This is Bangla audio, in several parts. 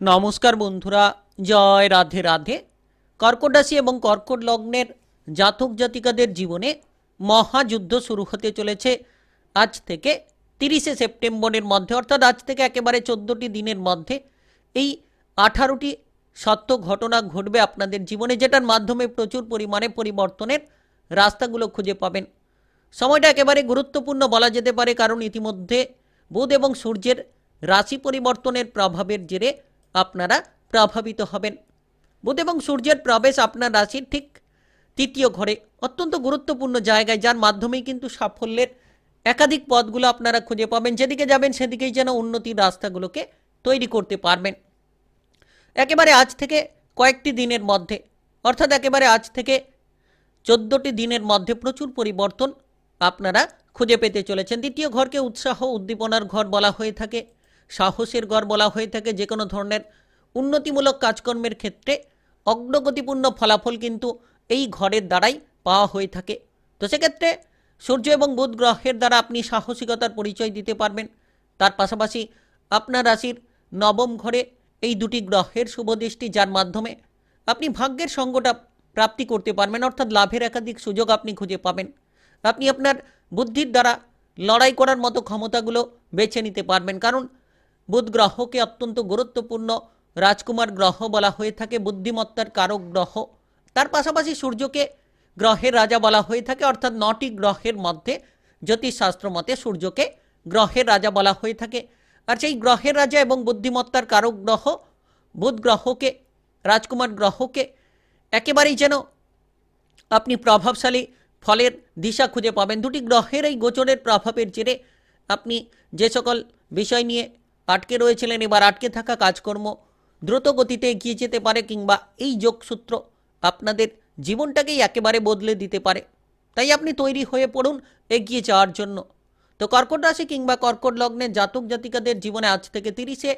নমস্কার বন্ধুরা, জয় রাধে রাধে। কর্কট রাশি এবং কর্কট লগ্নের জাতক জাতিকাদের জীবনে মহাযুদ্ধ শুরু হতে চলেছে আজ থেকে তিরিশে সেপ্টেম্বরের মধ্যে, অর্থাৎ আজ থেকে একেবারে চোদ্দোটি দিনের মধ্যে। এই আঠারোটি সত্য ঘটনা ঘটবে আপনাদের জীবনে, যেটার মাধ্যমে প্রচুর পরিমাণে পরিবর্তনের রাস্তাগুলো খুঁজে পাবেন। সময়টা একেবারে গুরুত্বপূর্ণ বলা যেতে পারে, কারণ ইতিমধ্যে বুধ এবং সূর্যের রাশি পরিবর্তনের প্রভাবের জেরে আপনারা প্রভাবিত হবেন। বুধ এবং সূর্যের প্রবেশ আপনার রাশির ঠিক তৃতীয় ঘরে। অত্যন্ত গুরুত্বপূর্ণ জায়গায়, যার মাধ্যমেই কিন্তু সাফল্যের একাধিক পথগুলো আপনারা খুঁজে পাবেন। যেদিকে যাবেন, সেদিকেই যেন উন্নতির রাস্তাগুলোকে তৈরি করতে পারবেন। একেবারে আজ থেকে কয়েকটি দিনের মধ্যে, অর্থাৎ একেবারে আজ থেকে চোদ্দোটি দিনের মধ্যে প্রচুর পরিবর্তন আপনারা খুঁজে পেতে চলেছেন। দ্বিতীয় ঘরকে উৎসাহ, উদ্দীপনার ঘর বলা হয়ে থাকে। সাহসের গড় বলা হয়ে থাকে যে কোনো ধরনের উন্নতিমূলক কাজকর্মের ক্ষেত্রে অগ্রগতিপূর্ণ ফলাফল কিন্তু এই ঘরের দ্বারাই পাওয়া হয়ে থাকে। তো সেক্ষেত্রে সূর্য এবং বুধ গ্রহের দ্বারা আপনি সাহসিকতার পরিচয় দিতে পারবেন। তার পাশাপাশি আপনার রাশির নবম ঘরে এই দুটি গ্রহের শুভদৃষ্টি যার মাধ্যমে আপনি ভাগ্যের সঙ্গটা প্রাপ্তি করতে পারবেন, অর্থাৎ লাভের একাধিক সুযোগ আপনি খুঁজে পাবেন। আপনি আপনার বুদ্ধির দ্বারা লড়াই করার মতো ক্ষমতাগুলো বেছে নিতে পারবেন। কারণ বুধ গ্রহকে অত্যন্ত গুরুত্বপূর্ণ রাজকুমার গ্রহ বলা হয়ে থাকে, বুদ্ধিমত্তার কারক গ্রহ। তার পাশাপাশি সূর্যকে গ্রহের রাজা বলা হয়ে থাকে, অর্থাৎ নটি গ্রহের মধ্যে জ্যোতিষশাস্ত্র মতে সূর্যকে গ্রহের রাজা বলা হয়ে থাকে। আর সেই গ্রহের রাজা এবং বুদ্ধিমত্তার কারক গ্রহ, বুধ গ্রহকে, রাজকুমার গ্রহকে একেবারেই যেন আপনি প্রভাবশালী ফলের দিশা খুঁজে পাবেন। দুটি গ্রহের এই গোচরের প্রভাবের জেরে আপনি যে সকল বিষয় নিয়ে আটকে রয়েছিলেন, এবার আটকে থাকা কাজকর্ম দ্রুত গতিতে এগিয়ে যেতে পারে কিংবা এই যোগসূত্র আপনাদের জীবনটাকেই একেবারে বদলে দিতে পারে। তাই আপনি তৈরি হয়ে পড়ুন এগিয়ে যাওয়ার জন্য। তো কর্কট রাশি কিংবা কর্কট লগ্নের জাতক জাতিকাদের জীবনে আজ থেকে তিরিশে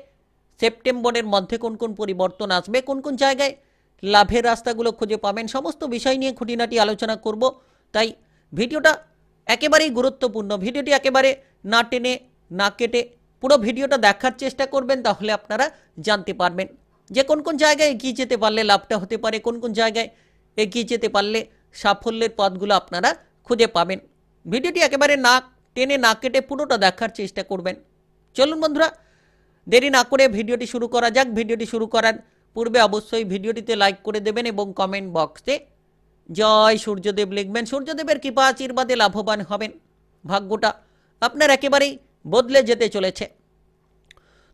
সেপ্টেম্বরের মধ্যে কোন কোন পরিবর্তন আসবে, কোন কোন জায়গায় লাভের রাস্তাগুলো খুঁজে পাবেন, সমস্ত বিষয় নিয়ে খুঁটিনাটি আলোচনা করব। তাই ভিডিওটা একেবারেই গুরুত্বপূর্ণ, ভিডিওটি একেবারে না টেনে, না কেটে পুরো ভিডিওটা দেখার চেষ্টা করবেন, তাহলে আপনারা জানতে পারবেন যে কোন কোন জায়গায় এগিয়ে যেতে পারলে লাভটা হতে পারে, কোন কোন জায়গায় এগিয়ে যেতে পারলে সাফল্যের পথগুলো আপনারা খুঁজে পাবেন। ভিডিওটি একেবারে না টেনে না কেটে পুরোটা দেখার চেষ্টা করবেন। চলুন বন্ধুরা, দেরি না করে ভিডিওটি শুরু করা যাক। ভিডিওটি শুরু করার পূর্বে অবশ্যই ভিডিওটিতে লাইক করে দেবেন এবং কমেন্ট বক্সে জয় সূর্যদেব লিখবেন। সূর্যদেবের কৃপা আশীর্বাদে লাভবান হবেন। ভাগ্যটা আপনার একেবারেই বদলে যেতে চলেছে।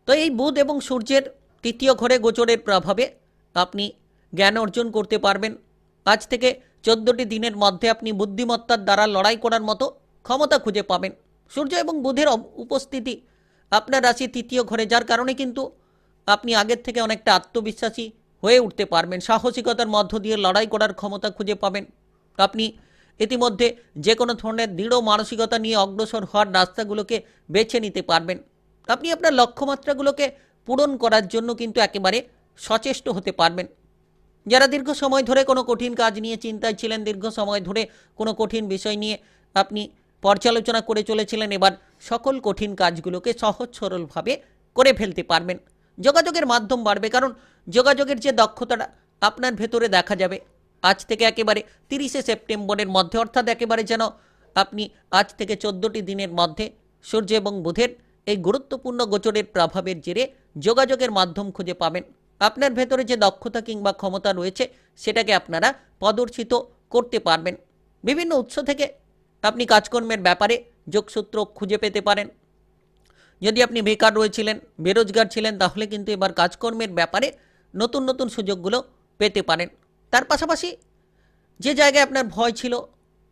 তো এই বুধ এবং সূর্যের তৃতীয় ঘরে গোচরের প্রভাবে আপনি জ্ঞান অর্জন করতে পারবেন। আজ থেকে চোদ্দোটি দিনের মধ্যে আপনি বুদ্ধিমত্তার দ্বারা লড়াই করার মতো ক্ষমতা খুঁজে পাবেন। সূর্য এবং বুধের উপস্থিতি আপনার রাশি তৃতীয় ঘরে, যার কারণে কিন্তু আপনি আগের থেকে অনেকটা আত্মবিশ্বাসী হয়ে উঠতে পারবেন। সাহসিকতার মধ্য দিয়ে লড়াই করার ক্ষমতা খুঁজে পাবেন। আপনি ইতিমধ্যে যে কোনো ধরনের দৃঢ় মানসিকতা নিয়ে অগ্রসর হওয়ার রাস্তাগুলোকে বেছে নিতে পারবেন। আপনি আপনার লক্ষ্যমাত্রাগুলোকে পূরণ করার জন্য কিন্তু একেবারে সচেষ্ট হতে পারবেন। যারা দীর্ঘ সময় ধরে কোনো কঠিন কাজ নিয়ে চিন্তায় ছিলেন, দীর্ঘ সময় ধরে কোনো কঠিন বিষয় নিয়ে আপনি পর্যালোচনা করে চলেছিলেন, এবার সকল কঠিন কাজগুলোকে সহজ সরলভাবে করে ফেলতে পারবেন। যোগাযোগের মাধ্যম বাড়বে, কারণ যোগাযোগের যে দক্ষতাটা আপনার ভেতরে দেখা যাবে। আজ থেকে একেবারে তিরিশে সেপ্টেম্বরের মধ্যে, অর্থাৎ একেবারে যেন আপনি আজ থেকে চোদ্দোটি দিনের মধ্যে সূর্য এবং বুধের এই গুরুত্বপূর্ণ গোচরের প্রভাবের জেরে যোগাযোগের মাধ্যম খুঁজে পাবেন। আপনার ভেতরে যে দক্ষতা কিংবা ক্ষমতা রয়েছে, সেটাকে আপনারা প্রদর্শিত করতে পারবেন। বিভিন্ন উৎস থেকে আপনি কাজকর্মের ব্যাপারে যোগসূত্র খুঁজে পেতে পারেন। যদি আপনি বেকার রয়েছিলেন, বেরোজগার ছিলেন, তাহলে কিন্তু এবার কাজকর্মের ব্যাপারে নতুন নতুন সুযোগগুলো পেতে পারেন। তার পাশাপাশি যে জায়গায় আপনার ভয় ছিল,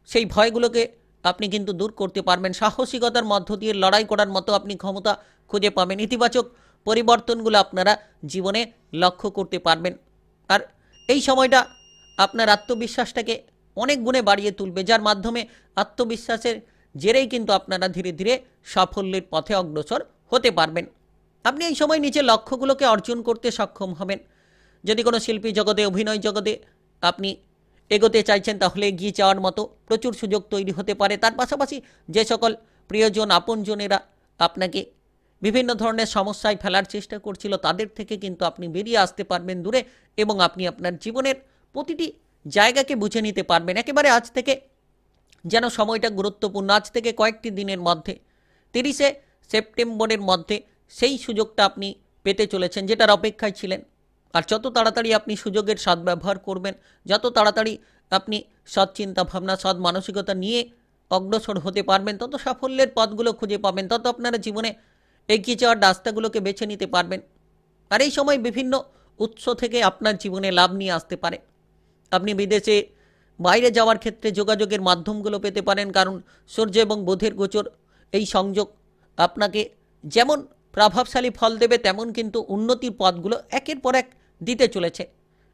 সেই ভয়গুলোকে আপনি কিন্তু দূর করতে পারবেন। সাহসিকতার মধ্য দিয়ে লড়াই করার মতো আপনি ক্ষমতা খুঁজে পাবেন। ইতিবাচক পরিবর্তনগুলো আপনারা জীবনে লক্ষ্য করতে পারবেন। আর এই সময়টা আপনার আত্মবিশ্বাসটাকে অনেক গুণে বাড়িয়ে তুলবে, যার মাধ্যমে আত্মবিশ্বাসের জেরেই কিন্তু আপনারা ধীরে ধীরে সাফল্যের পথে অগ্রসর হতে পারবেন। আপনি এই সময় নিজের লক্ষ্যগুলোকে অর্জন করতে সক্ষম হবেন। যদি কোনো শিল্পী জগতে, অভিনয় জগতে আপনি এগোতে চাইছেন, তাহলে এগিয়ে যাওয়ার মতো প্রচুর সুযোগ তৈরি হতে পারে। তার পাশাপাশি যে সকল প্রিয়জন, আপনজনেরা আপনাকে বিভিন্ন ধরনের সমস্যায় ফেলার চেষ্টা করছিল, তাদের থেকে কিন্তু আপনি বেরিয়ে আসতে পারবেন দূরে এবং আপনি আপনার জীবনের প্রতিটি জায়গাকে বুঝে নিতে পারবেন। একেবারে আজ থেকে যেন সময়টা গুরুত্বপূর্ণ, আজ থেকে কয়েকটি দিনের মধ্যে, তিরিশে সেপ্টেম্বরের মধ্যে সেই সুযোগটা আপনি পেতে চলেছেন, যেটার অপেক্ষায় ছিলেন। আর যত তাড়াতাড়ি আপনি সুযোগের সদ্ব্যবহার করবেন, যত তাড়াতাড়ি আপনি সৎ চিন্তা ভাবনা সৎ মানসিকতা নিয়ে অগ্রসর হতে পারবেন, তত সাফল্যের পথগুলো খুঁজে পাবেন, তত আপনারা জীবনে এগিয়ে যাওয়ার রাস্তাগুলোকে বেছে নিতে পারবেন। আর এই সময় বিভিন্ন উৎস থেকে আপনার জীবনে লাভ নিয়ে আসতে পারে। আপনি বিদেশে বাইরে যাওয়ার ক্ষেত্রে যোগাযোগের মাধ্যমগুলো পেতে পারেন, কারণ সূর্য এবং বোধের গোচর এই সংযোগ আপনাকে যেমন প্রভাবশালী ফল দেবে, তেমন কিন্তু উন্নতির পথগুলো একের পর এক দিতে চলেছে।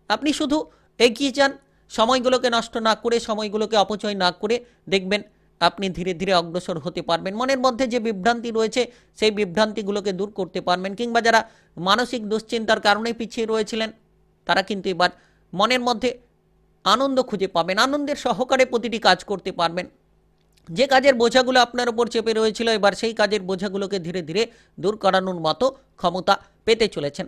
আপনি শুধু এগিয়ে যান, সময়গুলোকে নষ্ট না করে, সময়গুলোকে অপচয় না করে দেখবেন আপনি ধীরে ধীরে অগ্রসর হতে পারবেন। মনের মধ্যে যে বিভ্রান্তি রয়েছে, সেই বিভ্রান্তিগুলোকে দূর করতে পারবেন কিংবা যারা মানসিক দুশ্চিন্তার কারণে পিছিয়ে রয়েছিলেন, তারা কিন্তু এবার মনের মধ্যে আনন্দ খুঁজে পাবেন, আনন্দের সহকারে প্রতিটি কাজ করতে পারবেন। যে কাজের বোঝাগুলো আপনার উপর চেপে রয়েছিল, এবার সেই কাজের বোঝাগুলোকে ধীরে ধীরে দূর করানোর মতো ক্ষমতা পেতে চলেছেন।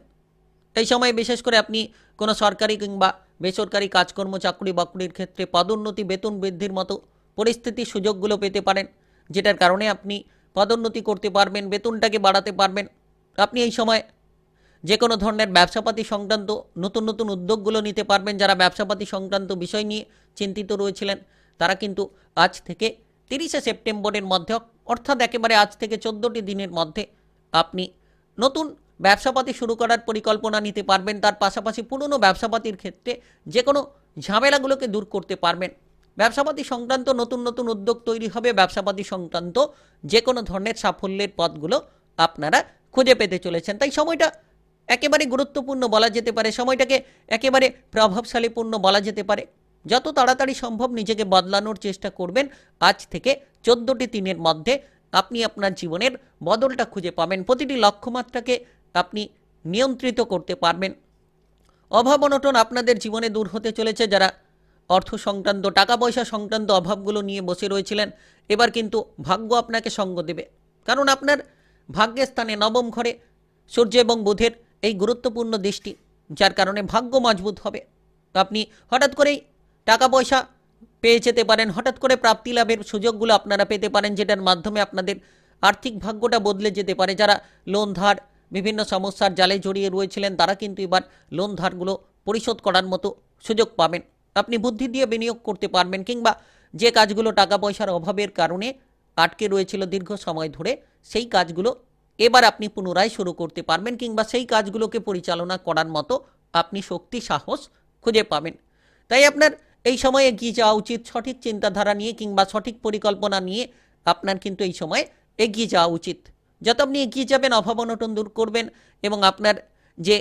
এই সময় বিশেষ করে আপনি কোনো সরকারি কিংবা বেসরকারি কাজকর্ম, চাকরি বাকরির ক্ষেত্রে পদোন্নতি, বেতন বৃদ্ধির মতো পরিস্থিতির সুযোগগুলো পেতে পারেন, যেটার কারণে আপনি পদোন্নতি করতে পারবেন, বেতনটাকে বাড়াতে পারবেন। আপনি এই সময় যে কোনো ধরনের ব্যবসাপাতি সংক্রান্ত নতুন নতুন উদ্যোগগুলো নিতে পারবেন। যারা ব্যবসাপাতি সংক্রান্ত বিষয় নিয়ে চিন্তিত রয়েছিলেন, তারা কিন্তু আজ থেকে তিরিশে সেপ্টেম্বরের মধ্যে, অর্থাৎ একেবারে আজ থেকে চোদ্দোটি দিনের মধ্যে আপনি নতুন ব্যবসাপাতি শুরু করার পরিকল্পনা নিতে পারবেন, তার পাশাপাশি পুরনো ব্যবসাপাতির ক্ষেত্রে যে কোনো ঝামেলাগুলোকে দূর করতে পারবেন। ব্যবসাপাতি সংক্রান্ত নতুন নতুন উদ্যোগ তৈরি হবে, ব্যবসাপাতি সংক্রান্ত যে কোনো ধরনের সাফল্যের পথগুলো আপনারা খুঁজে পেতে চলেছেন। তাই সময়টা একেবারে গুরুত্বপূর্ণ বলা যেতে পারে, সময়টাকে একেবারে প্রভাবশালীপূর্ণ বলা যেতে পারে। যত তাড়াতাড়ি সম্ভব নিজেকে বদলানোর চেষ্টা করবেন, আজ থেকে চোদ্দোটি দিনের মধ্যে আপনি আপনার জীবনের বদলটা খুঁজে পাবেন। প্রতিটি লক্ষ্যমাত্রাকে আপনি নিয়ন্ত্রিত করতে পারবেন। অভাব অনটন আপনাদের জীবনে দূর হতে চলেছে। যারা অর্থ সংক্রান্ত, টাকা পয়সা সংক্রান্ত অভাবগুলো নিয়ে বসে রয়েছিলেন, এবার কিন্তু ভাগ্য আপনাকে সঙ্গ দেবে। কারণ আপনার ভাগ্যের স্থানে নবম ঘরে সূর্য এবং বুধের এই গুরুত্বপূর্ণ দৃষ্টি, যার কারণে ভাগ্য মজবুত হবে। আপনি হঠাৎ করেই টাকা পয়সা পেয়ে যেতে পারেন, হঠাৎ করে প্রাপ্তি লাভের সুযোগগুলো আপনারা পেতে পারেন, যেটার মাধ্যমে আপনাদের আর্থিক ভাগ্যটা বদলে যেতে পারে। যারা লোন ধার বিভিন্ন সমস্যার জালে জড়িয়ে রয়েছিলেন তারা, কিন্তু এবার লোন ধারগুলো পরিশোধ করার মতো সুযোগ পাবেন। আপনি বুদ্ধি দিয়ে বিনিয়োগ করতে পারবেন কিংবা যে কাজগুলো টাকা পয়সার অভাবের কারণে আটকে রয়েছিল দীর্ঘ সময় ধরে, সেই কাজগুলো এবার আপনি পুনরায় শুরু করতে পারবেন কিংবা সেই কাজগুলোকে পরিচালনা করার মতো আপনি শক্তি, সাহস খুঁজে পাবেন। তাই আপনার এই সময়ে এগিয়ে যাওয়া উচিত সঠিক চিন্তাধারা নিয়ে কিংবা সঠিক পরিকল্পনা নিয়ে আপনার কিন্তু এই সময় এগিয়ে যাওয়া উচিত। যত আপনি এগিয়ে যাবেন, অভাব অনটন দূর করবেন এবং আপনার যে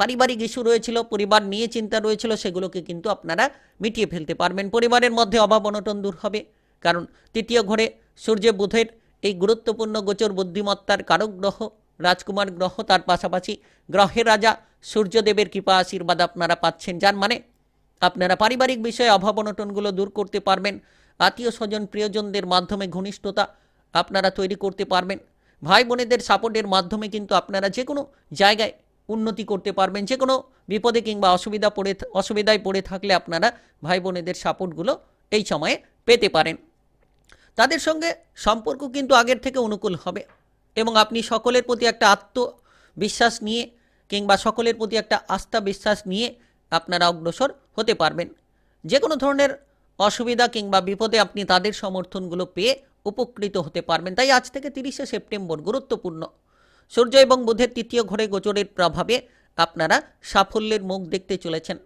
পারিবারিক ইস্যু রয়েছিল, পরিবার নিয়ে চিন্তা রয়েছিল, সেগুলোকে কিন্তু আপনারা মিটিয়ে ফেলতে পারবেন। পরিবারের মধ্যে অভাব অনটন দূর হবে। কারণ তৃতীয় ঘরে সূর্য বুধের এই গুরুত্বপূর্ণ গোচর বুদ্ধিমত্তার কারক গ্রহ, রাজকুমার গ্রহ, তার পাশাপাশি গ্রহের রাজা সূর্যদেবের কৃপা আশীর্বাদ আপনারা পাচ্ছেন। যার মানে আপনারা পারিবারিক বিষয়ে অভাব অনটনগুলো দূর করতে পারবেন। আত্মীয় স্বজন, প্রিয়জনদের মাধ্যমে ঘনিষ্ঠতা আপনারা তৈরি করতে পারবেন। ভাই বোনেদের সাপোর্টের মাধ্যমে কিন্তু আপনারা যে কোনো জায়গায় উন্নতি করতে পারবেন, যে কোনো বিপদে কিংবা অসুবিধা পড়ে অসুবিধায় পড়ে থাকলে আপনারা ভাই বোনেদের সাপোর্টগুলো এই সময়ে পেতে পারেন। তাদের সঙ্গে সম্পর্ক কিন্তু আগের থেকে অনুকূল হবে এবং আপনি সকলের প্রতি একটা আত্মবিশ্বাস নিয়ে কিংবা সকলের প্রতি একটা আস্থা বিশ্বাস নিয়ে আপনারা অগ্রসর হতে পারবেন। যে কোনো ধরনের অসুবিধা কিংবা বিপদে আপনি তাদের সমর্থনগুলো পেয়ে উপকৃত হতে পারবেন। তাই আজ থেকে তিরিশে সেপ্টেম্বর গুরুত্বপূর্ণ। সূর্য এবং বুধের তৃতীয় ঘরে গোচরের প্রভাবে আপনারা সাফল্যের মুখ দেখতে চলেছেন।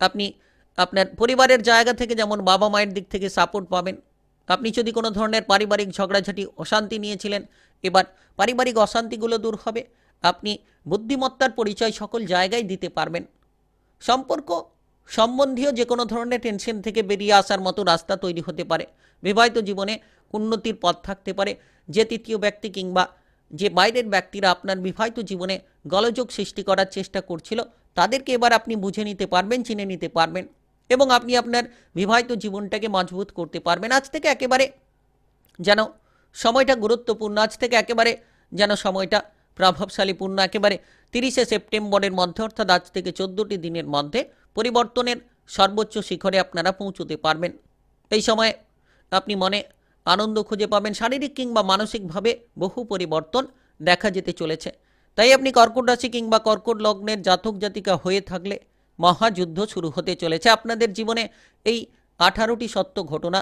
আপনি আপনার পরিবারের জায়গা থেকে যেমন বাবা মায়ের দিক থেকে সাপোর্ট পাবেন। আপনি যদি কোনো ধরনের পারিবারিক ঝগড়াঝাটি, অশান্তি নিয়েছিলেন, এবার পারিবারিক অশান্তিগুলো দূর হবে। আপনি বুদ্ধিমত্তার পরিচয় সকল জায়গায় দিতে পারবেন। সম্পর্ক সম্বন্ধীয় যে কোনো ধরনের টেনশন থেকে বেরিয়ে আসার মতো রাস্তা তৈরি হতে পারে। বিবাহিত জীবনে উন্নতির পথ থাকতে পারে। যে তৃতীয় ব্যক্তি কিংবা যে বাইরের ব্যক্তিরা আপনার বিবাহিত জীবনে গলযোগ সৃষ্টি করার চেষ্টা করছিল, তাদেরকে এবার আপনি বুঝে নিতে পারবেন, চিনে নিতে পারবেন এবং আপনি আপনার বিবাহিত জীবনটাকে মজবুত করতে পারবেন। আজ থেকে একেবারে যেন সময়টা গুরুত্বপূর্ণ, আজ থেকে একেবারে যেন সময়টা প্রভাবশালীপূর্ণ, একেবারে তিরিশে সেপ্টেম্বরের মধ্যে অর্থাৎ আজ থেকে চোদ্দোটি দিনের মধ্যে পরিবর্তনের সর্বোচ্চ শিখরে আপনারা পৌঁছতে পারবেন। এই সময়ে আপনি মনে আনন্দ খুঁজে পাবেন, শারীরিক কিংবা মানসিকভাবে বহু পরিবর্তন দেখা যেতে চলেছে। তাই আপনি কর্কট রাশি কিংবা কর্কট লগ্নের জাতক জাতিকা হয়ে থাকলে মহাযুদ্ধ শুরু হতে চলেছে। আপনাদের জীবনে এই আঠারোটি সত্য ঘটনা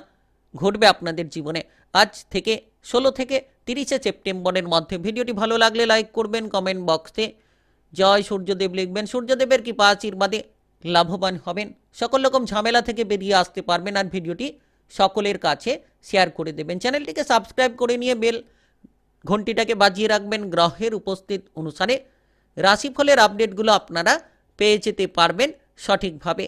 ঘটবে আপনাদের জীবনে। আজ থেকে ষোলো থেকে তিরিশে সেপ্টেম্বরের মধ্যে। ভিডিওটি ভালো লাগলে লাইক করবেন, কমেন্ট বক্সে জয় সূর্যদেব লিখবেন। সূর্যদেবের কৃপা আশীর্বাদে লাভবান হবেন। সকল রকম ঝামেলা থেকে বেরিয়ে আসতে পারবেন আর ভিডিওটি সকলের কাছে শেয়ার করে দেবেন। চ্যানেলটিকে সাবস্ক্রাইব করে নিয়ে বেল ঘন্টিটাকে বাজিয়ে রাখবেন। গ্রহের উপস্থিত অনুসারে রাশিফলের আপডেটগুলো আপনারা পেয়ে যেতে পারবেন সঠিকভাবে।